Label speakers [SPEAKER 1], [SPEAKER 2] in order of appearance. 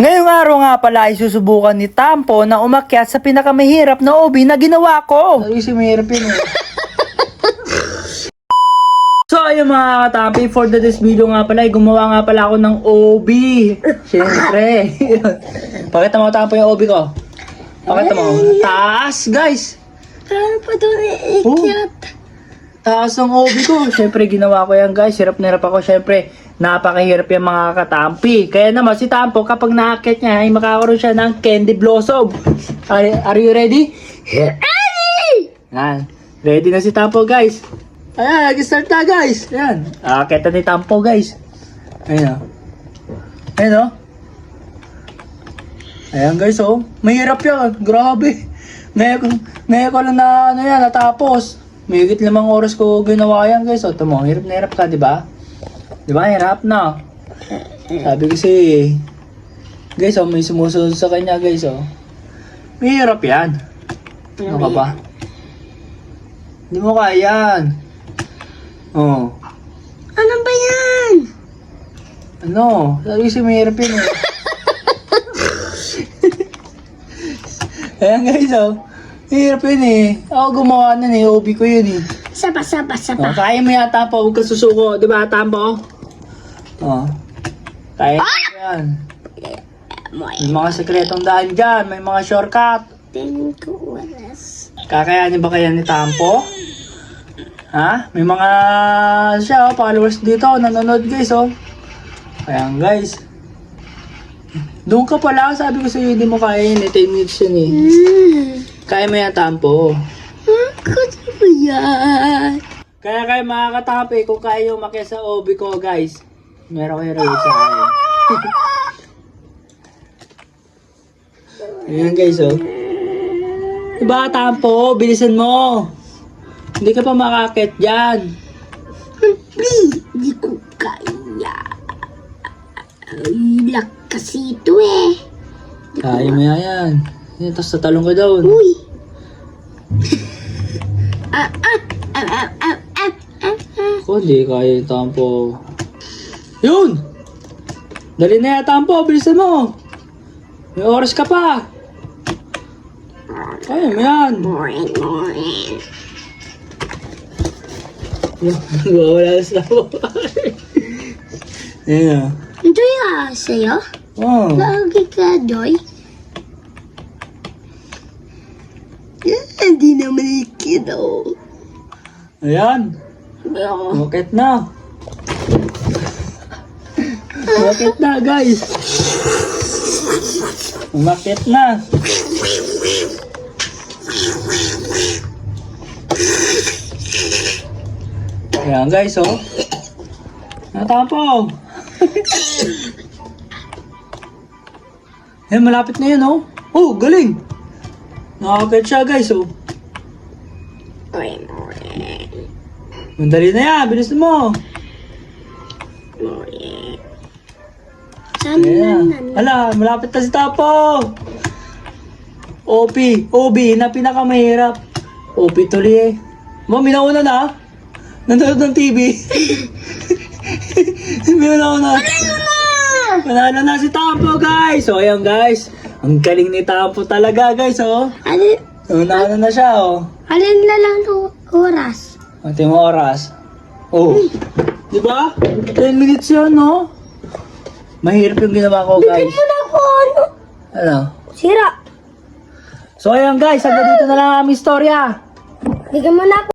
[SPEAKER 1] Ngayong araw nga pala ay susubukan ni Tampo na umakyat sa pinakamahirap na OB na ginawa ko. Ay, si mahirap yun eh. So ayun mga katampi, for the this video nga pala, ay gumawa nga pala ako ng OB. Siyempre. Pakita mo tampo yung OB ko. Pakita mo. Taas guys.
[SPEAKER 2] Paano pa doon
[SPEAKER 1] Oh.
[SPEAKER 2] iikyat?
[SPEAKER 1] Taas ang OB ko. Siyempre, ginawa ko yan guys. Hirap na hirap ako. Siyempre, napakahirap yung mga katampi. Kaya naman, si Tampo, kapag nakakit niya, ay makakaroon siya ng candy blossom. Are, are you ready? Ready! Yan. Ready na si Tampo guys. Ayan, nag-start na guys. Ayan. Akita ni Tampo guys. Ayan o. Ayan o. Ayan guys oh. Mahirap yan. Grabe. May, may ko lang na ano yan, natapos. May higit limang oras ko ginawa yan guys. Oh, tamo, hirap na hirap ka, di ba? Di ba? Hirap na. Sabi kasi, guys oh, may sumusunod sa kanya guys oh. Mahirap yan. Ano ka ba? Hindi mo kaya yan. Oh.
[SPEAKER 2] Ano ba yan?
[SPEAKER 1] Ano? Sabi kasi mahirap yun eh. Ayan guys oh. Mahirap yun eh. Ako gumawa nun eh. OB ko yun eh.
[SPEAKER 2] Sapa, sapa,
[SPEAKER 1] Oh,
[SPEAKER 2] sapa.
[SPEAKER 1] kaya mo yata po, huwag ka susuko. Di ba, Tampo? Oh. Kaya mo yan. May mga sekretong daan dyan. May mga shortcut.
[SPEAKER 2] Tingin ko oras.
[SPEAKER 1] Kakayanin ba kaya ni Tampo? Ha? May mga siya, oh, followers dito. Nanonood guys, oh. Ayan guys. Doon ka pala. Sabi ko sa'yo, hindi mo kaya yun. eh. 10 minutes yun eh.
[SPEAKER 2] Hmm.
[SPEAKER 1] Kaya mo yan, Tampo.
[SPEAKER 2] Ako ba yan?
[SPEAKER 1] Kaya kayo mga katapi, kung kaya yung umakyat sa OB ko, guys, meron kayo reward sa akin. Ayan guys, oh. Diba, tampo? Bilisan mo. Hindi ka pa makakit dyan.
[SPEAKER 2] Hindi, hindi ko kaya. Ay, lakas ito eh.
[SPEAKER 1] Kaya mo yan. yan. Tapos tatalong ka doon.
[SPEAKER 2] Uy. ah, ah, ah, ah, ah, ah, ah, ah.
[SPEAKER 1] Ako, hindi kaya yung tampo. Yun! Dali na yan, tampo. Bilisan mo. May oras ka pa. Mo yan. Wala sa mo. Ayan ah.
[SPEAKER 2] Enjoy ka sa'yo?
[SPEAKER 1] Oh.
[SPEAKER 2] Lagi ka, Joy. Hindi naman ikido.
[SPEAKER 1] Ayan. Rocket na. Rocket na, guys. Umakit na. Ayan, guys, oh. Natapo. Ayan, malapit na yan, oh. Oh, galing. Nakakit siya, guys, oh. Mandali na yan, bilis mo.
[SPEAKER 2] Na na?
[SPEAKER 1] Ala, malapit na si Tapo. OP, OB na pinakamahirap. OP tuloy eh. Mami, nauna na. Nanonood ng TV. Nauna na. Panalo na si Tapo, guys. So, ayan, guys. Ang galing ni Tapo talaga, guys, oh.
[SPEAKER 2] Alin,
[SPEAKER 1] Nauna na siya, oh.
[SPEAKER 2] alin na lang oras?
[SPEAKER 1] Ante mo oras. Oh. Di ba? 10 minutes yun, no? Mahirap yung ginawa ko, guys.
[SPEAKER 2] Ano ko, ano?
[SPEAKER 1] Ano?
[SPEAKER 2] Sira.
[SPEAKER 1] So, ayan, guys. Hanggang dito na lang ang aming istorya.
[SPEAKER 2] Bigyan mo na ako.